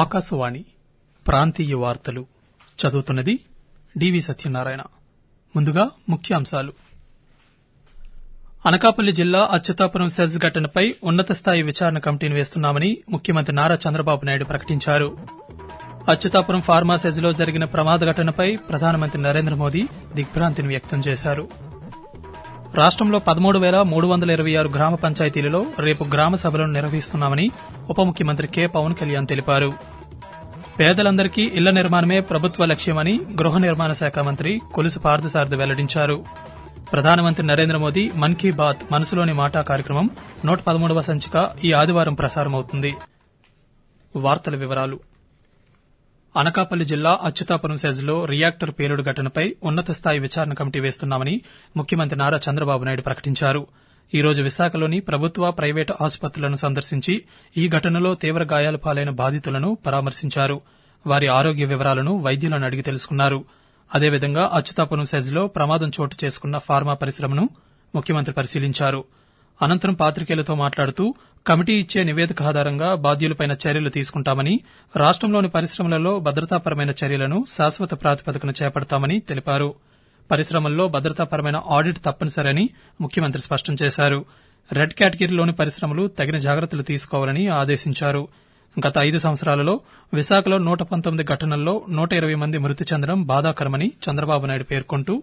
ఆకాశవాణి ప్రాంతీయ వార్తలు చదువుతున్నది డివి సత్యనారాయణ. ముందుగా ముఖ్యాంశాలు. అనకాపల్లి జిల్లా అచ్యుతాపురం సెజ్ ఘటనపై ఉన్నత స్థాయి విచారణ కమిటీని వేస్తున్నామని ముఖ్యమంత్రి నారా చంద్రబాబు నాయుడు ప్రకటించారు. అచ్యుతాపురం ఫార్మా సెజ్లో జరిగిన ప్రమాద ఘటనపై ప్రధానమంత్రి నరేంద్ర మోదీ దిగ్భ్రాంతిని వ్యక్తం చేశారు. రాష్టంలో పదమూడు వేల మూడు వందల ఇరవై ఆరు గ్రామ పంచాయతీలలో రేపు గ్రామ సభలను నిర్వహిస్తున్నామని ఉప ముఖ్యమంత్రి కె. పవన్ కళ్యాణ్ తెలిపారు. పేదలందరికీ ఇళ్ళ నిర్మాణమే ప్రభుత్వ లక్ష్యమని గృహ నిర్మాణ శాఖ మంత్రి కొలుసు పార్థసారథి వెల్లడించారు. ప్రధానమంత్రి నరేంద్ర మోదీ మన్ కీ బాత్ మనసులోని మాట కార్యక్రమం నూట పదమూడవ సంచిక ఈ ఆదివారం ప్రసారమవుతుంది. వార్తల వివరాలు. అనకాపల్లి జిల్లా అచ్యుతాపురం సెజ్లో రియాక్టర్ పేలుడు ఘటనపై ఉన్నత స్థాయి విచారణ కమిటీ వేస్తున్నామని ముఖ్యమంత్రి నారా చంద్రబాబు నాయుడు ప్రకటించారు. ఈ రోజు విశాఖలోని ప్రభుత్వ ప్రైవేటు ఆసుపత్రులను సందర్శించి ఈ ఘటనలో తీవ్ర గాయాల పాలైన బాధితులను పరామర్శించారు. వారి ఆరోగ్య వివరాలను వైద్యులను అడిగి తెలుసుకున్నారు. అదేవిధంగా అచ్యుతాపురం సెజ్లో ప్రమాదం చోటు చేసుకున్న ఫార్మా పరిశ్రమను ముఖ్యమంత్రి పరిశీలించారు. అనంతరం పాత్రికేయులతో మాట్లాడుతూ కమిటీ ఇచ్చే నివేదిక ఆధారంగా బాధ్యులపై చర్యలు తీసుకుంటామని రాష్టంలోని పరిశ్రమలలో భద్రతాపరమైన చర్యలను శాశ్వత ప్రాతిపదికన చేపడతామని తెలిపారు. పరిశ్రమల్లో భద్రతాపరమైన ఆడిట్ తప్పనిసరని ముఖ్యమంత్రి స్పష్టం చేశారు. రెడ్ కేటగిరీలోని పరిశ్రమలు తగిన జాగ్రత్తలు తీసుకోవాలని ఆదేశించారు. గత ఐదు సంవత్సరాలలో విశాఖలో నూట పంతొమ్మిది ఘటనల్లో నూట ఇరవై మంది మృతి చెందడం బాధాకరమని చంద్రబాబు నాయుడు పేర్కొంటూ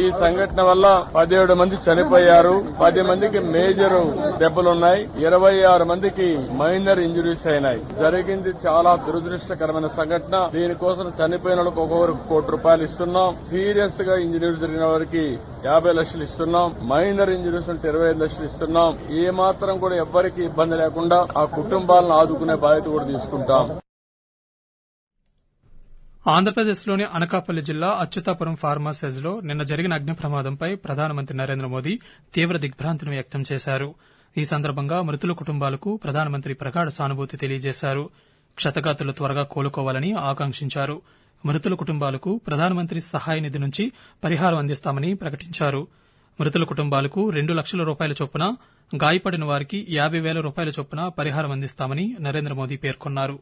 ఈ సంఘటన వల్ల పదిహేడు మంది చనిపోయారు. పది మందికి మేజర్ దెబ్బలున్నాయి. ఇరవై ఆరు మందికి మైనర్ ఇంజురీస్ అయినాయి. జరిగింది చాలా దురదృష్టకరమైన సంఘటన. దీనికోసం చనిపోయిన వాళ్ళకి ఒక్కొక్కరికి కోటి రూపాయలు ఇస్తున్నాం. సీరియస్గా ఇంజనీర్ జరిగిన వారికి యాభై లక్షలు ఇస్తున్నాం. మైనర్ ఇంజరీస్ ఉంటే ఇరవై ఐదు లక్షలు ఇస్తున్నాం. ఏ మాత్రం కూడా ఎవ్వరికి ఇబ్బంది లేకుండా ఆ కుటుంబాలను ఆదుకునే బాధ్యత కూడా తీసుకుంటాం. ఆంధ్రప్రదేశ్లోని అనకాపల్లి జిల్లా అచ్యుతాపురం ఫార్మా సెజ్లో నిన్న జరిగిన అగ్ని ప్రమాదంపై ప్రధానమంత్రి నరేంద్ర మోదీ తీవ్ర దిగ్భ్రాంతిని వ్యక్తం చేశారు. ఈ సందర్భంగా మృతుల కుటుంబాలకు ప్రధానమంత్రి ప్రగాఢ సానుభూతి తెలియజేశారు. క్షతగాతులు త్వరగా కోలుకోవాలని ఆకాంక్షించారు. మృతుల కుటుంబాలకు ప్రధానమంత్రి సహాయ నిధి నుంచి పరిహారం అందిస్తామని ప్రకటించారు. మృతుల కుటుంబాలకు రెండు లక్షల రూపాయల చొప్పున గాయపడిన వారికి యాబై వేల రూపాయల చొప్పున పరిహారం అందిస్తామని నరేంద్ర మోదీ పేర్కొన్నారు.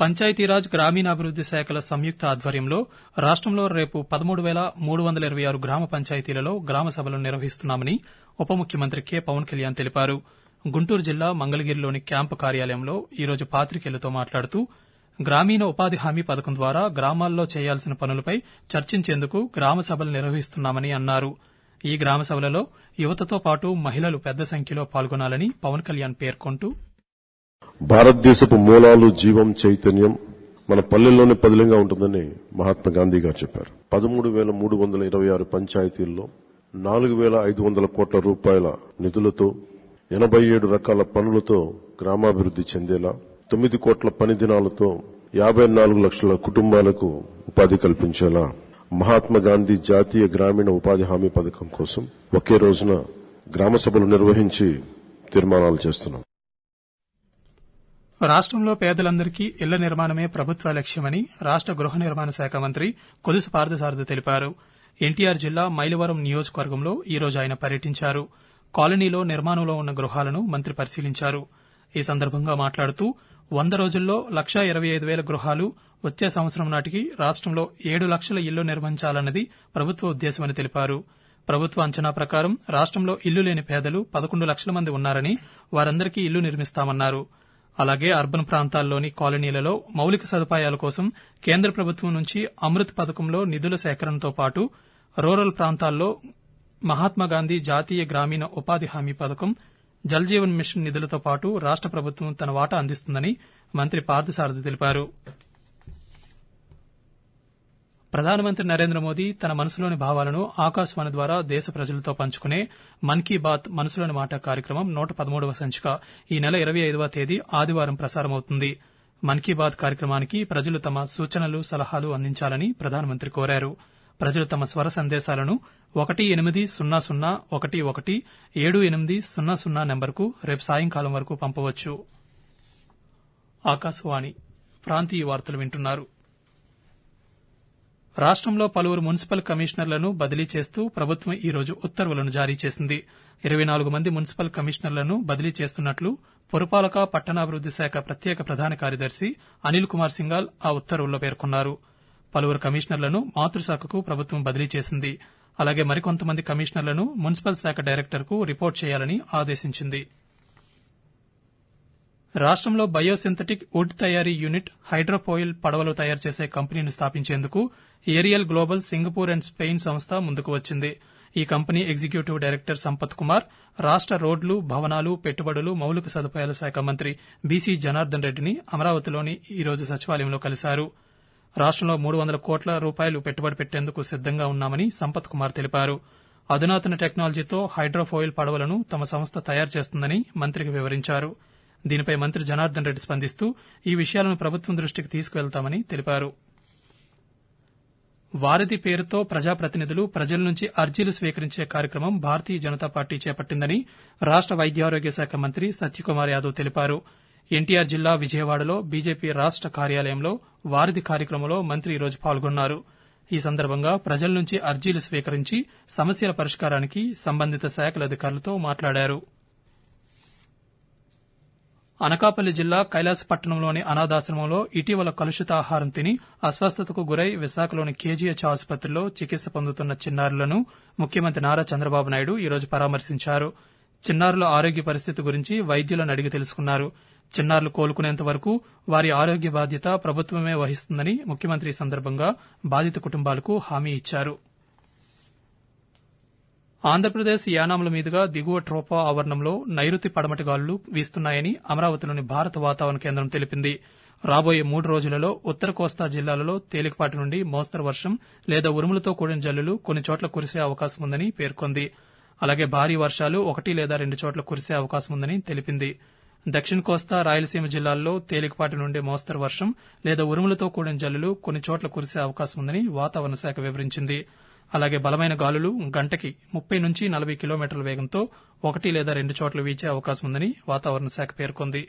పంచాయతీరాజ్ గ్రామీణాభివృద్ది శాఖల సంయుక్త ఆధ్వర్యంలో రాష్టంలో రేపు పదమూడు వేల మూడు వందల ఇరవై ఆరు గ్రామ పంచాయతీలలో గ్రామ సభలను నిర్వహిస్తున్నామని ఉప ముఖ్యమంత్రి కె. పవన్ కళ్యాణ్ తెలిపారు. గుంటూరు జిల్లా మంగళగిరిలోని క్యాంపు కార్యాలయంలో ఈరోజు పాత్రికేయులతో మాట్లాడుతూ గ్రామీణ ఉపాధి హామీ పథకం ద్వారా గ్రామాల్లో చేయాల్సిన పనులపై చర్చించేందుకు గ్రామ సభలు నిర్వహిస్తున్నామని అన్నారు. ఈ గ్రామ సభలలో యువతతో పాటు మహిళలు పెద్ద సంఖ్యలో పాల్గొనాలని పవన్ కళ్యాణ్ పేర్కొంటూ భారతదేశపు మూలాలు జీవం చైతన్యం మన పల్లెల్లోనే పదిలంగా ఉంటుందని మహాత్మా గాంధీ గారు చెప్పారు. పదమూడు వేల మూడు వందల ఇరవై ఆరు పంచాయతీల్లో నాలుగు వేల ఐదు వందల కోట్ల రూపాయల నిధులతో ఎనభై ఏడు రకాల పనులతో గ్రామాభివృద్ది చెందేలా తొమ్మిది కోట్ల పని దినాలతో యాభై నాలుగు లక్షల కుటుంబాలకు ఉపాధి కల్పించేలా మహాత్మా గాంధీ జాతీయ గ్రామీణ ఉపాధి హామీ పథకం కోసం ఒకే రోజున గ్రామ సభలు నిర్వహించి తీర్మానాలు చేస్తున్నాం. రాష్టంలో పేదలందరికీ ఇళ్ళ నిర్మాణమే ప్రభుత్వ లక్ష్యమని రాష్ట గృహ నిర్మాణ శాఖ మంత్రి కొలుసు పార్థసారథి తెలిపారు. ఎన్టీఆర్ జిల్లా మైలవరం నియోజకవర్గంలో ఈ రోజు ఆయన పర్యటించారు. కాలనీలో నిర్మాణంలో ఉన్న గృహాలను మంత్రి పరిశీలించారు. ఈ సందర్భంగా మాట్లాడుతూ వంద రోజుల్లో లక్షా ఇరవై ఐదు వేల గృహాలు వచ్చే సంవత్సరం నాటికి రాష్టంలో ఏడు లక్షల ఇళ్ళు నిర్మించాలన్నది ప్రభుత్వ ఉద్దేశమని తెలిపారు. ప్రభుత్వ అంచనా ప్రకారం రాష్టంలో ఇల్లు లేని పేదలు పదకొండు లక్షల మంది ఉన్నారని వారందరికీ ఇల్లు నిర్మిస్తామన్నారు. అలాగే అర్బన్ ప్రాంతాల్లోని కాలనీలలో మౌలిక సదుపాయాల కోసం కేంద్ర ప్రభుత్వం నుంచి అమృత్ పథకంలో నిధుల సేకరణతో పాటు రూరల్ ప్రాంతాల్లో మహాత్మాగాంధీ జాతీయ గ్రామీణ ఉపాధి హామీ పథకం జల్ జీవన్ మిషన్ నిధులతో పాటు రాష్ట ప్రభుత్వం తన వాటా అందిస్తుందని మంత్రి పార్థసారథి తెలిపారు. ప్రధానమంత్రి నరేంద్ర మోదీ తన మనసులోని భావాలను ఆకాశవాణి ద్వారా దేశ ప్రజలతో పంచుకునే మన్ కీ బాత్ మనసులోని మాట కార్యక్రమం నూట పదమూడవ సంచిక ఈ నెల ఇరవై ఐదవ తేదీ ఆదివారం ప్రసారమవుతుంది. మన్ కీ బాత్ కార్యక్రమానికి ప్రజలు తమ సూచనలు సలహాలు అందించాలని ప్రధానమంత్రి కోరారు. ప్రజలు తమ స్వర సందేశాలను ఒకటి ఎనిమిది సున్నా సున్నా ఒకటి ఒకటి ఏడు ఎనిమిది సున్నా సున్నా నెంబర్కు రేపు సాయంకాలం వరకు పంపవచ్చు. ఆకాశవాణి ప్రాంతీయ వార్తలు వింటున్నారు. రాష్టంలో పలువురు మున్సిపల్ కమిషనర్లను బదిలీ చేస్తూ ప్రభుత్వం ఈ రోజు ఉత్తర్వులను జారీ చేసింది. ఇరవై నాలుగు మంది మున్సిపల్ కమిషనర్లను బదిలీ చేస్తున్నట్లు పురపాలక పట్టణాభివృద్ది శాఖ ప్రత్యేక ప్రధాన కార్యదర్శి అనిల్ కుమార్ సింగాల్ ఆ ఉత్తర్వుల్లో పేర్కొన్నారు. పలువురు కమిషనర్లను మాతృశాఖకు ప్రభుత్వం బదిలీ చేసింది. అలాగే మరికొంతమంది కమిషనర్లను మున్సిపల్ శాఖ డైరెక్టర్కు రిపోర్ట్ చేయాలని ఆదేశించింది. రాష్టంలో బయోసింథటిక్ వుడ్ తయారీ యూనిట్ హైడ్రోపోయిల్ పడవలు తయారు చేసే కంపెనీని స్థాపించేందుకు Aerial Global Singapore and Spain సంస్థ ముందుకు వచ్చింది. ఈ company executive director Sampath Kumar రాష్ట రోడ్లు భవనాలు పెట్టుబడులు మౌలిక సదుపాయాల శాఖ మంత్రి బీసీ జనార్దన్ రెడ్డిని అమరావతిలోని ఈరోజు సచివాలయంలో కలిశారు. రాష్టంలో మూడు వందల కోట్ల రూపాయలు పెట్టుబడి పెట్టేందుకు సిద్దంగా ఉన్నామని సంపత్ కుమార్ తెలిపారు. అధునాతన టెక్నాలజీతో హైడ్రోఫోయిల్ పడవలను తమ సంస్థ తయారు చేస్తుందని మంత్రికి వివరించారు. దీనిపై మంత్రి జనార్దన్ రెడ్డి స్పందిస్తూ ఈ విషయాలను ప్రభుత్వం దృష్టికి తీసుకువెళ్తామని తెలిపారు. వారధి పేరుతో ప్రజాప్రతినిధులు ప్రజల నుంచి అర్జీలు స్వీకరించే కార్యక్రమం భారతీయ జనతా పార్టీ చేపట్టిందని రాష్ట వైద్యారోగ్య శాఖ మంత్రి సత్యకుమార్ యాదవ్ తెలిపారు. ఎన్టీఆర్ జిల్లా విజయవాడలో బీజేపీ రాష్ట కార్యాలయంలో వారధి కార్యక్రమంలో మంత్రి ఈ రోజు పాల్గొన్నారు. ఈ సందర్భంగా ప్రజల నుంచి అర్జీలు స్వీకరించి సమస్యల పరిష్కారానికి సంబంధిత శాఖల అధికారులతో మాట్లాడారు. అనకాపల్లి జిల్లా కైలాసపట్నంలోని అనాథాశ్రమంలో ఇటీవల కలుషిత ఆహారం తిని అస్వస్థతకు గురై విశాఖలోని కేజీహెచ్ ఆసుపత్రిలో చికిత్స పొందుతున్న చిన్నారులను ముఖ్యమంత్రి నారా చంద్రబాబు నాయుడు ఈరోజు పరామర్శించారు. చిన్నారుల ఆరోగ్య పరిస్థితి గురించి వైద్యులను అడిగి తెలుసుకున్నారు. చిన్నారులు కోలుకునేంత వరకు వారి ఆరోగ్య బాధ్యత ప్రభుత్వమే వహిస్తుందని ముఖ్యమంత్రి ఈ సందర్భంగా బాధిత కుటుంబాలకు హామీ ఇచ్చారు. ఆంధ్రప్రదేశ్ యానాముల మీదుగా దిగువ ట్రోపా ఆవరణంలో నైరుతి పడమటి గాలులు వీస్తున్నాయని అమరావతిలోని భారత వాతావరణ కేంద్రం తెలిపింది. రాబోయే మూడు రోజులలో ఉత్తర కోస్తా జిల్లాలలో తేలికపాటి నుండి మోస్తరు వర్షం లేదా ఉరుములతో కూడిన జల్లులు కొన్ని చోట్ల కురిసే అవకాశం ఉందని పేర్కొంది. అలాగే భారీ వర్షాలు ఒకటి లేదా రెండు చోట్ల కురిసే అవకాశం ఉందని తెలిపింది. దక్షిణ కోస్తా రాయలసీమ జిల్లాల్లో తేలికపాటి నుండి మోస్తరు వర్షం లేదా ఉరుములతో కూడిన జల్లులు కొన్ని చోట్ల కురిసే అవకాశం ఉందని వాతావరణ శాఖ వివరించింది. అలాగే బలమైన గాలులు గంటకి ముప్పై నుంచి నలభై కిలోమీటర్ల వేగంతో ఒకటి లేదా రెండు చోట్ల వీచే అవకాశం ఉందని వాతావరణ శాఖ పేర్కొంది.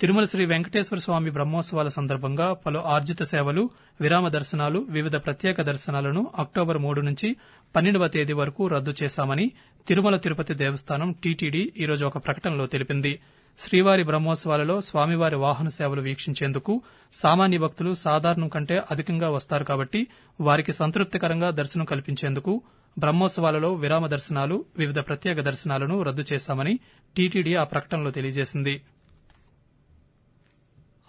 తిరుమల శ్రీ వెంకటేశ్వర స్వామి బ్రహ్మోత్సవాల సందర్భంగా పలు ఆర్జిత సేవలు విరామ దర్శనాలు వివిధ ప్రత్యేక దర్శనాలను అక్టోబర్ మూడు నుంచి పన్నెండవ తేదీ వరకు రద్దు చేశామని తిరుమల తిరుపతి దేవస్థానం టీటీడీ ఈరోజు ఒక ప్రకటనలో తెలిపింది. శ్రీవారి బ్రహ్మోత్సవాలలో స్వామివారి వాహన సేవలు వీక్షించేందుకు సామాన్య భక్తులు సాధారణం కంటే అధికంగా వస్తారు కాబట్టి వారికి సంతృప్తికరంగా దర్శనం కల్పించేందుకు బ్రహ్మోత్సవాలలో విరామ దర్శనాలు వివిధ ప్రత్యేక దర్శనాలను రద్దు చేశామని టీటీడీ ఆ ప్రకటనలో తెలియజేసింది.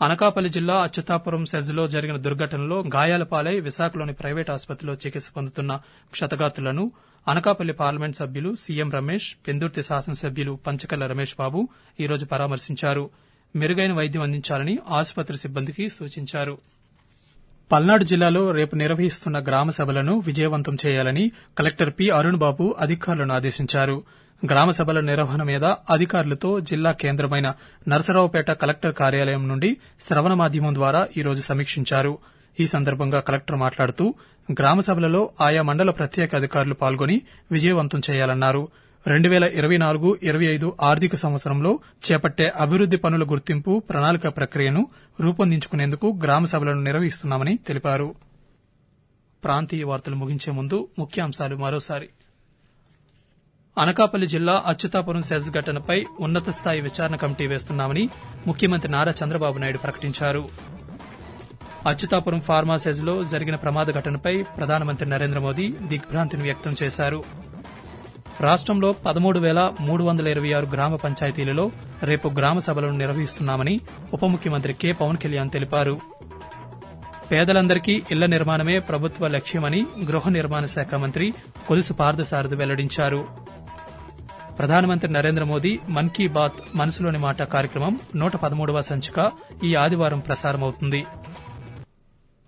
అనకాపల్లి జిల్లా అచ్యుతాపురం సెజ్లో జరిగిన దుర్ఘటనలో గాయాల పాలై విశాఖలోని ప్రైవేట్ ఆసుపత్రిలో చికిత్స పొందుతున్న క్షతగాత్రులను అనకాపల్లి పార్లమెంట్ సభ్యులు సీఎం రమేష్ పెందుర్తి శాసనసభ్యులు పంచకల్ల రమేష్ బాబు ఈ రోజు పరామర్శించారు. మెరుగైన వైద్యం అందించాలని ఆసుపత్రి సిబ్బందికి సూచించారు. పల్నాడు జిల్లాలో రేపు నిర్వహిస్తున్న గ్రామ సభలను విజయవంతం చేయాలని కలెక్టర్ పి అరుణ్ బాబు అధికారులను ఆదేశించారు. గ్రామ సభల నిర్వహణ మీద అధికారులతో జిల్లా కేంద్రమైన నరసరావుపేట కలెక్టర్ కార్యాలయం నుండి శ్రవణ మాధ్యమం ద్వారా ఈ రోజు సమీక్షించారు. ఈ సందర్భంగా కలెక్టర్ మాట్లాడుతూ గ్రామ సభలలో ఆయా మండల ప్రత్యేక అధికారులు పాల్గొని విజయవంతం చేయాలన్నారు. రెండు వేల ఇరవై నాలుగు ఇరవై ఐదు ఆర్థిక సంవత్సరంలో చేపట్టే అభివృద్ది పనుల గుర్తింపు ప్రణాళిక ప్రక్రియను రూపొందించుకునేందుకు గ్రామ సభలను నిర్వహిస్తున్నామని తెలిపారు. ప్రాంతీయ వార్తలు ముగించే ముందు ముఖ్యాంశాలు మరోసారి. అనకాపల్లి జిల్లా అచ్యుతాపురం సెజ్ ఘటనపై ఉన్నత స్థాయి విచారణ కమిటీ వేస్తున్నామని ముఖ్యమంత్రి నారా చంద్రబాబు నాయుడు ప్రకటించారు. అచ్యుతాపురం ఫార్మాసైజ్లో జరిగిన ప్రమాద ఘటనపై ప్రధానమంత్రి నరేంద్ర మోదీ దిగ్భ్రాంతిని వ్యక్తం చేశారు. రాష్టంలో పదమూడు వేల మూడు వందల ఇరవై ఆరు గ్రామ పంచాయతీలలో రేపు గ్రామ సభలను నిర్వహిస్తున్నామని ఉప ముఖ్యమంత్రి కె. పవన్ కళ్యాణ్ తెలిపారు. పేదలందరికీ ఇళ్ళ నిర్మాణమే ప్రభుత్వ లక్ష్యమని గృహ నిర్మాణ శాఖ మంత్రి కొలుసు పార్థసారథి వెల్లడించారు. ప్రధానమంత్రి నరేంద్ర మోదీ మన్ కీ బాత్ మనసులోని మాట కార్యక్రమం నూట పదమూడవ సంచిక ఈ ఆదివారం ప్రసారమవుతుంది.